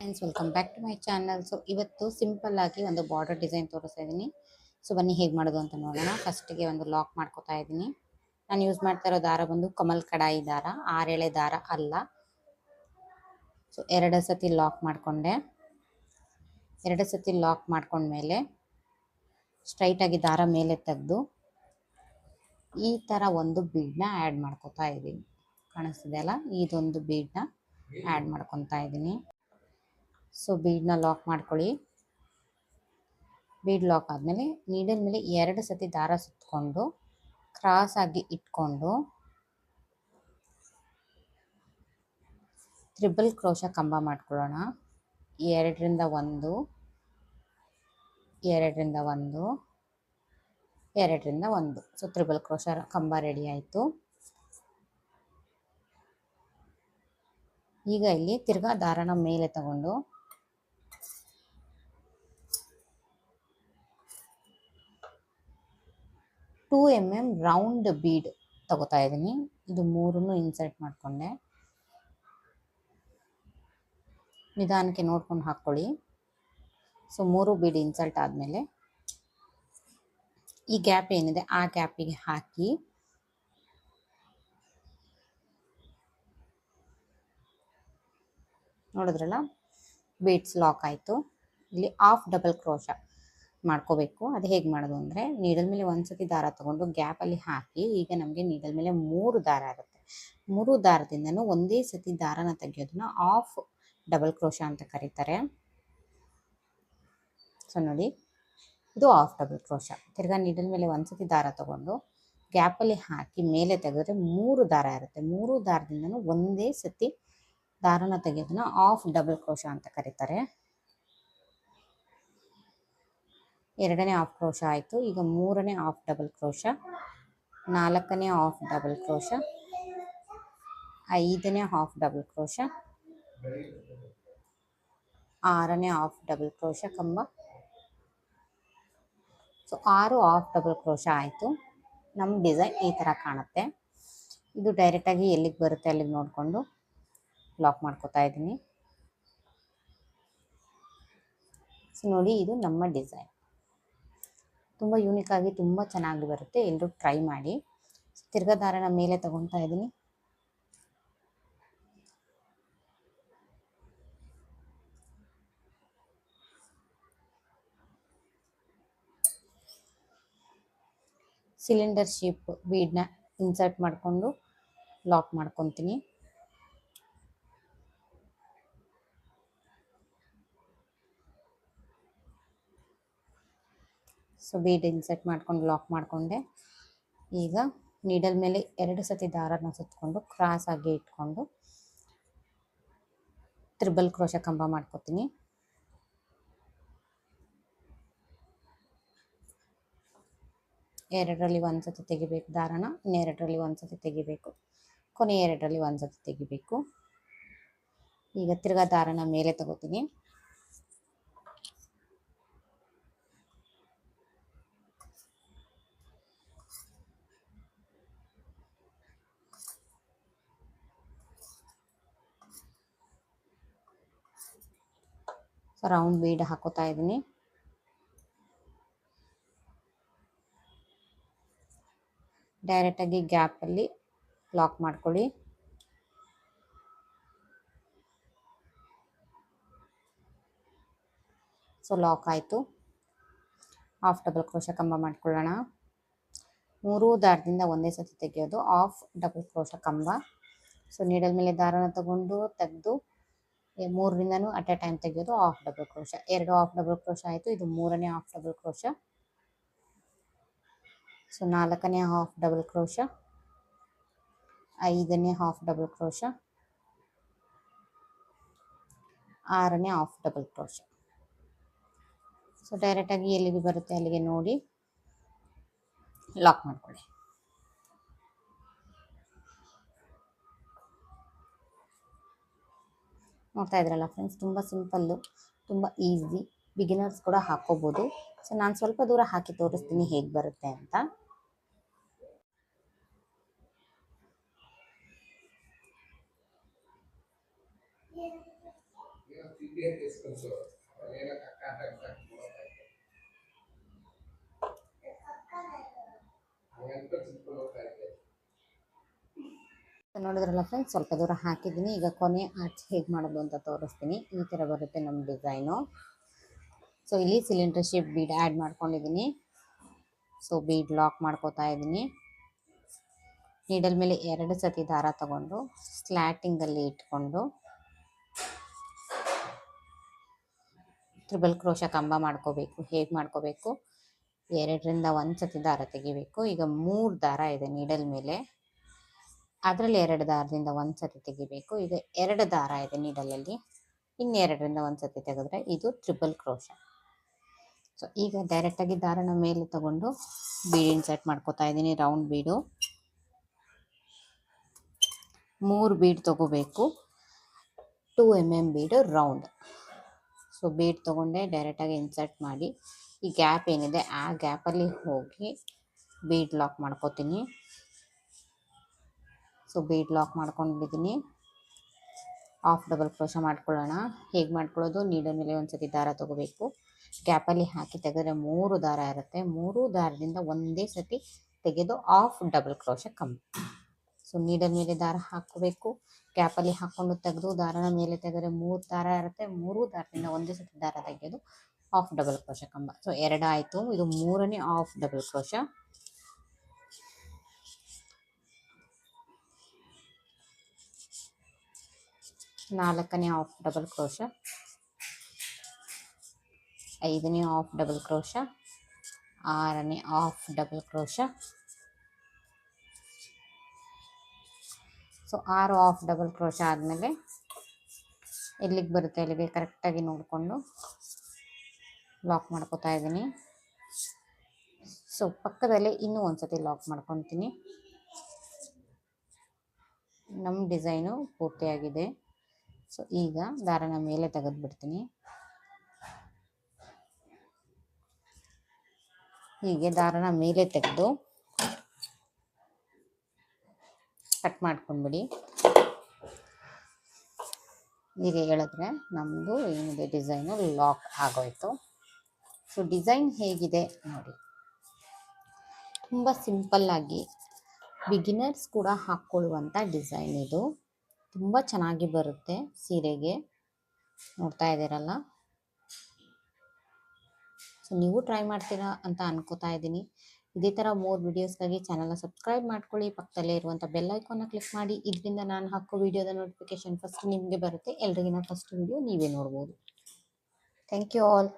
Friends welcome back to my channel so ಇವತ್ತು simple ಆಗಿ ಒಂದು ಬಾರ್ಡರ್ ಡಿಸೈನ್ ತೋರಿಸ್ತಾ ಇದ್ದೀನಿ ಸೊ ಬನ್ನಿ ಹೇಗೆ ಮಾಡೋದು ಅಂತ ನೋಡೋಣ. ಫಸ್ಟಿಗೆ ಒಂದು ಲಾಕ್ ಮಾಡ್ಕೋತಾ ಇದ್ದೀನಿ ನಾನು ಯೂಸ್ ಮಾಡ್ತಾ ಇರೋ ದಾರ ಬಂದು ಕಮಲ್ ಕಡಾಯಿ ದಾರ ಆರೆಳೆ ದಾರ ಅಲ್ಲ. ಸೊ ಎರಡು ಸತಿ ಲಾಕ್ ಮಾಡಿಕೊಂಡೆ. ಎರಡು ಸತಿ ಲಾಕ್ ಮಾಡ್ಕೊಂಡ್ಮೇಲೆ ಸ್ಟ್ರೈಟಾಗಿ ದಾರ ಮೇಲೆ ತೆಗೆದು ಈ ಥರ ಒಂದು ಬೀಡನ್ನ ಆ್ಯಡ್ ಮಾಡ್ಕೋತಾ ಇದ್ದೀನಿ ಕಾಣಿಸ್ತಿದೆ ಅಲ್ಲ? ಇದೊಂದು ಬೀಡನ್ನ ಆ್ಯಡ್ ಮಾಡ್ಕೊತಾ ಇದ್ದೀನಿ ಸೊ ಬೀಡನ್ನ ಲಾಕ್ ಮಾಡ್ಕೊಳ್ಳಿ. ಬೀಡ್ ಲಾಕ್ ಆದಮೇಲೆ ನೀಡಲ್ ಮೇಲೆ ಎರಡು ಸತಿ ದಾರ ಸುತ್ತಕೊಂಡು ಕ್ರಾಸ್ ಆಗಿ ಇಟ್ಕೊಂಡು ತ್ರಿಬಲ್ ಕ್ರೋಶ ಕಂಬ ಮಾಡ್ಕೊಳ್ಳೋಣ. ಎರಡರಿಂದ ಒಂದು ಎರಡರಿಂದ ಒಂದು ಎರಡರಿಂದ ಒಂದು. ಸೊ ತ್ರಿಬಲ್ ಕ್ರೋಶ ಕಂಬ ರೆಡಿ ಆಯಿತು. ಈಗ ಇಲ್ಲಿ ತಿರ್ಗಾ ದಾರನ ಮೇಲೆ ತಗೊಂಡು two M M round bead ತಗೋತಾ ಇದ್ದೀನಿ ಇದು ಮೂರನ್ನು ಇನ್ಸರ್ಟ್ ಮಾಡಿಕೊಂಡೆ. ನಿಧಾನಕ್ಕೆ ನೋಡ್ಕೊಂಡು ಹಾಕ್ಕೊಳ್ಳಿ. ಸೊ ಮೂರು ಬೀಡ್ ಇನ್ಸರ್ಟ್ ಆದಮೇಲೆ ಈ ಗ್ಯಾಪ್ ಏನಿದೆ ಆ ಗ್ಯಾಪಿಗೆ ಹಾಕಿ ನೋಡಿದ್ರಲ್ಲ? ಬೀಡ್ಸ್ ಲಾಕ್ ಆಯಿತು. ಇಲ್ಲಿ ಆಫ್ ಡಬಲ್ ಕ್ರೋಶ ಮಾಡ್ಕೋಬೇಕು. ಅದು ಹೇಗೆ ಮಾಡೋದು ಅಂದರೆ ನೀಡಲ್ ಮೇಲೆ ಒಂದು ಸತಿ ದಾರ ತೊಗೊಂಡು ಗ್ಯಾಪಲ್ಲಿ ಹಾಕಿ ಈಗ ನಮಗೆ ನೀಡಲ್ ಮೇಲೆ ಮೂರು ದಾರ ಇರುತ್ತೆ. ಮೂರು ದಾರದಿಂದನೂ ಒಂದೇ ಸತಿ ದಾರನ ತೆಗೆಯೋದನ್ನ ಆಫ್ ಡಬಲ್ ಕ್ರೋಶ ಅಂತ ಕರೀತಾರೆ. ಸೊ ನೋಡಿ. ಇದು ಆಫ್ ಡಬಲ್ ಕ್ರೋಶ. ತಿರ್ಗಾ ನೀಡಲ್ ಮೇಲೆ ಒಂದು ಸತಿ ದಾರ ತೊಗೊಂಡು ಗ್ಯಾಪಲ್ಲಿ ಹಾಕಿ ಮೇಲೆ ತೆಗೆದ್ರೆ ಮೂರು ದಾರ ಇರುತ್ತೆ. ಮೂರು ದಾರದಿಂದನೂ ಒಂದೇ ಸತಿ ದಾರನ ತೆಗೆಯೋದನ್ನ ಆಫ್ ಡಬಲ್ ಕ್ರೋಶ ಅಂತ ಕರೀತಾರೆ. ಎರಡನೇ ಆಫ್ ಕ್ರೋಶ ಆಯಿತು. ಈಗ ಮೂರನೇ ಆಫ್ ಡಬಲ್ ಕ್ರೋಶ ನಾಲ್ಕನೇ ಆಫ್ ಡಬಲ್ ಕ್ರೋಶ ಐದನೇ ಹಾಫ್ ಡಬಲ್ ಕ್ರೋಶ ಆರನೇ ಆಫ್ ಡಬಲ್ ಕ್ರೋಶ ಕಂಬ. ಸೊ ಆರು ಆಫ್ ಡಬಲ್ ಕ್ರೋಶ ಆಯಿತು. ನಮ್ಮ ಡಿಸೈನ್ ಈ ಥರ ಕಾಣುತ್ತೆ. ಇದು ಡೈರೆಕ್ಟಾಗಿ ಎಲ್ಲಿಗೆ ಬರುತ್ತೆ ಅಲ್ಲಿಗೆ ನೋಡಿಕೊಂಡು ಲಾಕ್ ಮಾಡ್ಕೋತಾ ಇದ್ದೀನಿ. ಸೊ ನೋಡಿ ಇದು ನಮ್ಮ ಡಿಸೈನ್ ತುಂಬ ಯೂನಿಕ್ ಆಗಿ ತುಂಬ ಚೆನ್ನಾಗಿ ಬರುತ್ತೆ. ಎಲ್ಲರೂ ಟ್ರೈ ಮಾಡಿ. ತಿರ್ಗಾ ದಾರನ ಮೇಲೆ ತಗೊತಾ ಇದ್ದೀನಿ. ಸಿಲಿಂಡರ್ ಶೇಪ್ ಬೀಡ್ನ ಇನ್ಸರ್ಟ್ ಮಾಡಿಕೊಂಡು ಲಾಕ್ ಮಾಡ್ಕೊತೀನಿ. ಸೊ ಬೀಡ್ ಇನ್ಸೆಟ್ ಮಾಡ್ಕೊಂಡು ಲಾಕ್ ಮಾಡಿಕೊಂಡೆ. ಈಗ ನೀಡಲ್ ಮೇಲೆ ಎರಡು ಸತಿ ದಾರನ ಸುತ್ತಕೊಂಡು ಕ್ರಾಸ್ ಆಗಿ ಇಟ್ಕೊಂಡು ತ್ರಿಬಲ್ ಕ್ರೋಶ ಕಂಬ ಮಾಡ್ಕೊತೀನಿ. ಎರಡರಲ್ಲಿ ಒಂದು ಸತಿ ತೆಗಿಬೇಕು ದಾರನ ಇನ್ನೆರಡರಲ್ಲಿ ಒಂದು ಸತಿ ತೆಗಿಬೇಕು. ಕೊನೆ ಎರಡರಲ್ಲಿ ಒಂದು ಸತಿ ತೆಗಿಬೇಕು. ಈಗ ತಿರ್ಗಾ ದಾರನ ಮೇಲೆ ತಗೋತೀನಿ. ಸೊ ರೌಂಡ್ ಬೀಡ್ ಹಾಕೋತಾ ಇದ್ದೀನಿ. ಡೈರೆಕ್ಟಾಗಿ ಗ್ಯಾಪಲ್ಲಿ ಲಾಕ್ ಮಾಡ್ಕೊಳ್ಳಿ. ಸೊ ಲಾಕ್ ಆಯಿತು. ಆಫ್ ಡಬಲ್ ಕ್ರೋಶ ಕಂಬ ಮಾಡ್ಕೊಳ್ಳೋಣ. ಮೂರೂ ದಾರದಿಂದ ಒಂದೇ ಸತಿ ತೆಗೆಯೋದು ಆಫ್ ಡಬಲ್ ಕ್ರೋಶ ಕಂಬ. ಸೊ ನೀಡಲ್ ಮೇಲೆ ದಾರನ ತಗೊಂಡು ತೆಗೆದು ಮೂರರಿಂದನೂ ಅಟ್ ಎ ಟೈಮ್ ತೆಗೆಯೋದು ಹಾಫ್ ಡಬಲ್ ಕ್ರೋಶ ಎರಡು ಹಾಫ್ ಡಬಲ್ ಕ್ರೋಶ ಆಯಿತು, ಇದು ಮೂರನೇ ಆಫ್ ಡಬಲ್ ಕ್ರೋಶ ಸೊ ನಾಲ್ಕನೇ ಹಾಫ್ ಡಬಲ್ ಕ್ರೋಶ ಐದನೇ ಹಾಫ್ ಡಬಲ್ ಕ್ರೋಶ ಆರನೇ ಹಾಫ್ ಡಬಲ್ ಕ್ರೋಶ ಸೊ ಡೈರೆಕ್ಟಾಗಿ ಎಲ್ಲಿಗೆ ಬರುತ್ತೆ ಅಲ್ಲಿಗೆ ನೋಡಿ. ಲಾಕ್ ಮಾಡ್ಕೊಳ್ಳಿ. ನೋಡ್ತಾ ಇದ್ರಲ್ಲ ಫ್ರೆಂಡ್ಸ್ ತುಂಬ ಸಿಂಪಲ್ಲು ತುಂಬ ಈಸಿ ಬಿಗಿನರ್ಸ್ ಕೂಡ ಹಾಕೋಬೋದು. ಸೊ ನಾನು ಸ್ವಲ್ಪ ದೂರ ಹಾಕಿ ತೋರಿಸ್ತೀನಿ ಹೇಗೆ ಬರುತ್ತೆ ಅಂತ. ನೋಡಿದ್ರಲ್ಲ ಫ್ರೆಂಡ್ಸ್ ಸ್ವಲ್ಪ ದೂರ ಹಾಕಿದ್ದೀನಿ. ಈಗ ಕೊನೆ ಆಚೆ ಹೇಗೆ ಮಾಡೋದು ಅಂತ ತೋರಿಸ್ತೀನಿ. ಈ ಥರ ಬರುತ್ತೆ ನಮ್ಮ ಡಿಸೈನು ಸೊ ಇಲ್ಲಿ ಸಿಲಿಂಡರ್ ಶೇಪ್ ಬೀಡ್ ಆ್ಯಡ್ ಮಾಡ್ಕೊಂಡಿದ್ದೀನಿ. ಸೊ ಬೀಡ್ ಲಾಕ್ ಮಾಡ್ಕೋತಾ ಇದ್ದೀನಿ. ನೀಡಲ್ ಮೇಲೆ ಎರಡು ಸತಿ ದಾರ ತಗೊಂಡು ಸ್ಲ್ಯಾಟಿಂಗಲ್ಲಿ ಇಟ್ಕೊಂಡು ತ್ರಿಬಲ್ ಕ್ರೋಶ ಕಂಬ ಮಾಡ್ಕೋಬೇಕು, ಹೇಗೆ ಮಾಡ್ಕೋಬೇಕು? ಎರಡರಿಂದ ಒಂದು ಸತಿ ದಾರ ತೆಗಿಬೇಕು. ಈಗ ಮೂರು ದಾರ ಇದೆ ನೀಡಲ್ ಮೇಲೆ. ಅದರಲ್ಲಿ ಎರಡು ದಾರದಿಂದ ಒಂದು ಸತಿ ತೆಗಿಬೇಕು. ಇದು ಎರಡು ದಾರ ಇದೆ ನೀಡಲಲ್ಲಿ. ಇನ್ನೆರಡರಿಂದ ಒಂದು ಸತಿ ತೆಗೆದ್ರೆ ಇದು ಟ್ರಿಪಲ್ ಕ್ರೋಶ ಸೊ ಈಗ ಡೈರೆಕ್ಟಾಗಿ ದಾರನ ಮೇಲೆ ತಗೊಂಡು ಬೀಡ್ ಇನ್ಸರ್ಟ್ ಮಾಡ್ಕೋತಾ ಇದ್ದೀನಿ ರೌಂಡ್ ಬೀಡು. ಮೂರು ಬೀಡ್ ತಗೋಬೇಕು. Two M M bead round so bead ತೊಗೊಂಡೆ ಡೈರೆಕ್ಟಾಗಿ ಇನ್ಸರ್ಟ್ ಮಾಡಿ. ಈ ಗ್ಯಾಪ್ ಏನಿದೆ, ಆ ಗ್ಯಾಪಲ್ಲಿ ಹೋಗಿ ಬೀಡ್ ಲಾಕ್ ಮಾಡ್ಕೋತೀನಿ. ಸೊ ಬೀಡ್ ಲಾಕ್ ಮಾಡ್ಕೊಂಡಿದ್ದೀನಿ ಆಫ್ ಡಬಲ್ ಕ್ರೋಶ ಮಾಡ್ಕೊಳ್ಳೋಣ. ಹೇಗೆ ಮಾಡ್ಕೊಳ್ಳೋದು? ನೀಡಲ್ ಮೇಲೆ ಒಂದ್ಸತಿ ದಾರ ತೊಗೋಬೇಕು. ಗ್ಯಾಪಲ್ಲಿ ಹಾಕಿ ತೆಗೆದ್ರೆ ಮೂರು ದಾರ ಇರುತ್ತೆ. ಮೂರು ದಾರದಿಂದ ಒಂದೇ ಸತಿ ತೆಗೆದು ಆಫ್ ಡಬಲ್ ಕ್ರೋಶ ಕಮ್ಮಿ ಸೊ ನೀಡಲ್ ಮೇಲೆ ದಾರ ಹಾಕೋಬೇಕು ಗ್ಯಾಪಲ್ಲಿ ಹಾಕೊಂಡು ತೆಗೆದು ದಾರನ ಮೇಲೆ ತೆಗೆದ್ರೆ ಮೂರು ದಾರ ಇರುತ್ತೆ. ಮೂರು ದಾರದಿಂದ ಒಂದೇ ಸತಿ ದಾರ ತೆಗೆದು ಆಫ್ ಡಬಲ್ ಕ್ರೋಶ ಕಂಬ. ಸೊ ಎರಡು ಆಯಿತು ಇದು ಮೂರನೇ ಆಫ್ ಡಬಲ್ ಕ್ರೋಶ. ನಾಲ್ಕನೇ ಆಫ್ ಡಬಲ್ ಕ್ರೋಶ ಐದನೇ ಆಫ್ ಡಬಲ್ ಕ್ರೋಶ ಆರನೇ ಆಫ್ ಡಬಲ್ ಕ್ರೋಶ ಸೊ ಆರು ಆಫ್ ಡಬಲ್ ಕ್ರೋಶ ಆದಮೇಲೆ ಎಲ್ಲಿಗೆ ಬರುತ್ತೆ ಅಲ್ಲಿಗೆ ಕರೆಕ್ಟಾಗಿ ನೋಡಿಕೊಂಡು ಲಾಕ್ ಮಾಡ್ಕೋತಾ ಇದ್ದೀನಿ. ಸೊ ಪಕ್ಕದಲ್ಲೇ ಇನ್ನೂ ಒಂದ್ಸತಿ ಲಾಕ್ ಮಾಡ್ಕೊತೀನಿ. ನಮ್ಮ ಡಿಸೈನು ಪೂರ್ತಿಯಾಗಿದೆ. ಸೊ ಈಗ ದಾರನ ಮೇಲೆ ತೆಗೆದು ಬಿಡ್ತೀನಿ ಹೀಗೆ ದಾರನ ಮೇಲೆ ತೆಗೆದು ಕಟ್ ಮಾಡ್ಕೊಂಡ್ಬಿಡಿ. ಹೀಗೆ ಹೇಳಿದ್ರೆ ನಮ್ಮದು ಏನಿದೆ ಡಿಸೈನು ಲಾಕ್ ಆಗೋಯ್ತು. ಸೊ ಡಿಸೈನ್ ಹೇಗಿದೆ ನೋಡಿ. ತುಂಬ ಸಿಂಪಲ್ಲಾಗಿ ಬಿಗಿನರ್ಸ್ ಕೂಡ ಹಾಕ್ಕೊಳ್ಳುವಂಥ ಡಿಸೈನ್ ಇದು. ತುಂಬ ಚೆನ್ನಾಗಿ ಬರುತ್ತೆ ಸೀರೆಗೆ. ನೋಡ್ತಾ ಇದ್ದೀರಲ್ಲ? ಸೊ ನೀವು ಟ್ರೈ ಮಾಡ್ತೀರಾ ಅಂತ ಅನ್ಕೋತಾ ಇದ್ದೀನಿ. ಇದೇ ಥರ ಮೋರ್ ವೀಡಿಯೋಸ್ಗಾಗಿ ಚಾನಲ್ನ ಸಬ್ಸ್ಕ್ರೈಬ್ ಮಾಡ್ಕೊಳ್ಳಿ. ಪಕ್ಕದಲ್ಲೇ ಇರುವಂಥ ಬೆಲ್ ಐಕಾನ್ನ ಕ್ಲಿಕ್ ಮಾಡಿ. ಇದರಿಂದ ನಾನು ಹಾಕೋ ವಿಡಿಯೋದ ನೋಟಿಫಿಕೇಶನ್ ಫಸ್ಟ್ ನಿಮಗೆ ಬರುತ್ತೆ. ಎಲ್ರಿಗಿನ ಫಸ್ಟ್ ವಿಡಿಯೋ ನೀವೇ ನೋಡ್ಬೋದು. Thank you all